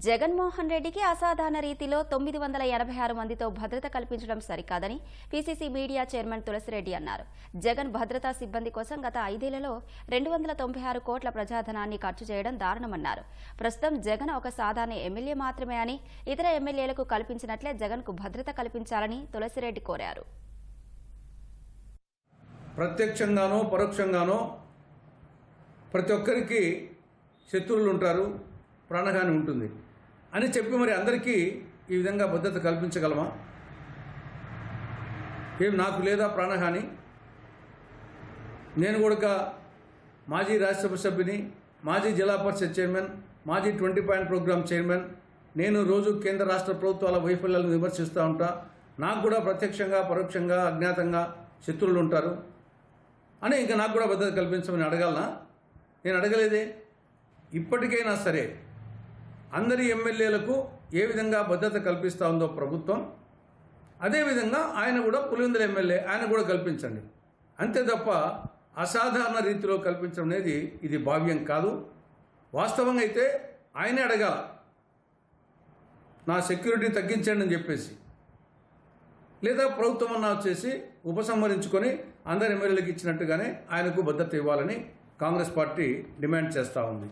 జగన్మోహన్ రెడ్డికి అసాధారణ రీతిలో తొమ్మిది వందల ఎనభై ఆరు మందితో భద్రత కల్పించడం సరికాదని పీసీసీ మీడియా చైర్మన్ తులసిరెడ్డి అన్నారు. జగన్ భద్రతా సిబ్బంది కోసం గత ఐదేళ్ళలో రెండు వందల తొంభై ఆరు కోట్ల ప్రజాధనాన్ని ఖర్చు చేయడం దారుణమన్నారు. ప్రస్తుతం జగన్ ఒక సాధారణ ఎమ్మెల్యే మాత్రమే అని ఇతర ఎమ్మెల్యేలకు కల్పించినట్లే జగన్కు భద్రత కల్పించాలని తులసిరెడ్డి కోరారు. ప్రత్యక్షంగానో పరోక్షంగానో ప్రతి ఒక్కరికి శత్రువులు ఉంటారు ప్రాణహాని ఉంటుంది అని చెప్పి మరి అందరికీ ఈ విధంగా భద్రత కల్పించగలమా? ఏం నాకు లేదా ప్రాణహాని? నేను కూడా మాజీ రాజ్యసభ సభ్యుని మాజీ జిల్లా పరిషత్ చైర్మన్ మాజీ ట్వంటీ పాయింట్ ప్రోగ్రామ్ చైర్మన్ నేను రోజు కేంద్ర రాష్ట్ర ప్రభుత్వాల వైఫల్యాలను విమర్శిస్తూ ఉంటా. నాకు కూడా ప్రత్యక్షంగా పరోక్షంగా అజ్ఞాతంగా శత్రువులు ఉంటారు. అని ఇంకా నాకు కూడా భద్రత కల్పించమని అడగాలనా? నేను అడగలేదే. ఇప్పటికైనా సరే అందరి ఎమ్మెల్యేలకు ఏ విధంగా భద్రత కల్పిస్తూ ఉందో ప్రభుత్వం అదేవిధంగా ఆయన కూడా పులివెందుల ఎమ్మెల్యే ఆయన కూడా కల్పించండి. అంతే తప్ప అసాధారణ రీతిలో కల్పించడం అనేది ఇది భావ్యం కాదు. వాస్తవంగా అయితే ఆయనే అడగాల నా సెక్యూరిటీ తగ్గించండి అని చెప్పేసి. లేదా ప్రభుత్వం అన్న వచ్చేసి ఉపసంహరించుకొని అందరి ఎమ్మెల్యేలకు ఇచ్చినట్టుగానే ఆయనకు భద్రత ఇవ్వాలని కాంగ్రెస్ పార్టీ డిమాండ్ చేస్తూ ఉంది.